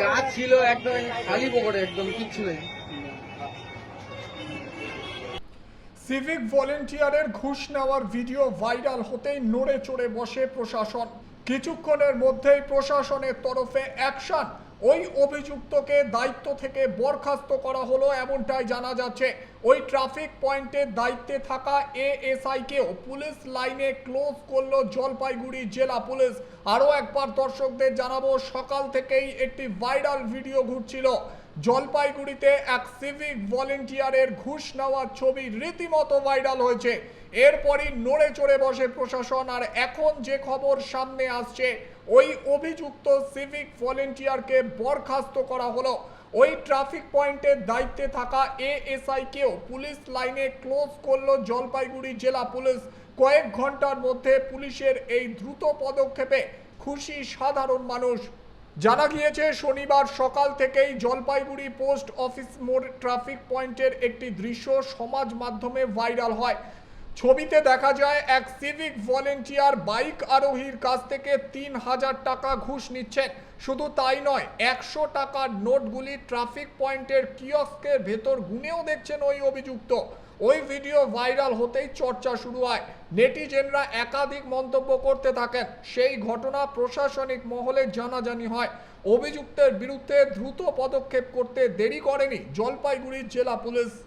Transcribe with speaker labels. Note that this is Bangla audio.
Speaker 1: যা ছিল একদম খালি পকেটে, একদম কিচ্ছু নেই।
Speaker 2: সিভিক ভলেন্টিয়ারের ঘুষ নেওয়ার ভিডিও ভাইরাল হতেই নড়ে চড়ে বসে প্রশাসন। কিছুক্ষণের মধ্যেই প্রশাসনের তরফে অ্যাকশন। ওই অভিযুক্তকে দায়িত্ব থেকে বরখাস্ত করা হলো এমনটাই জানা যাচ্ছে। ওই ট্রাফিক পয়েন্টের দায়িত্বে থাকা এএসআইকেও পুলিশ লাইনে ক্লোজ করল জলপাইগুড়ি জেলা পুলিশ। আরও একবার দর্শকদের জানাব, সকাল থেকেই একটি ভাইরাল ভিডিও ঘুরছিল। জলপাইগুড়িতে এক সিভিক ভলেন্টিয়ারের ঘুষ নেওয়ার ছবি রীতিমতো ভাইরাল হয়েছে। এরপরই নড়ে চড়ে বসে প্রশাসন, আর এখন যে খবর সামনে আসছে, ওই অভিযুক্ত সিভিক ভলেন্টিয়ারকে বরখাস্ত করা হলো। ওই ট্রাফিক পয়েন্টের দায়িত্বে থাকা এএসআইকেও পুলিশ লাইনে ক্লোজ করল জলপাইগুড়ি জেলা পুলিশ। কয়েক ঘণ্টার মধ্যে পুলিশের এই দ্রুত পদক্ষেপে খুশি সাধারণ মানুষ। জানা গিয়েছে, শনিবার সকাল থেকেই জলপাইগুড়ি পোস্ট অফিস মোড় ট্রাফিক পয়েন্টের একটি দৃশ্য সমাজ মাধ্যমে ভাইরাল হয়। ছবিতে দেখা যায় এক সিভিক ভলেন্টিয়ার বাইক আরোহীর কাছ থেকে তিন হাজার টাকা ঘুষ নিচ্ছেন শুধু তাই নয়, একশো টাকার নোটগুলি ট্রাফিক পয়েন্টের কিয়স্কের ভেতর গুনেও দেখছেন ওই অভিযুক্ত। ওই ভিডিও ভাইরাল হতেই চর্চা শুরু হয়। নেটিজেনরা একাধিক মন্তব্য করতে থাকেন। সেই ঘটনা প্রশাসনিক মহলে জানাজানি হয়। অভিযুক্তের বিরুদ্ধে দ্রুত পদক্ষেপ করতে দেরি করেনি জলপাইগুড়ির জেলা পুলিশ।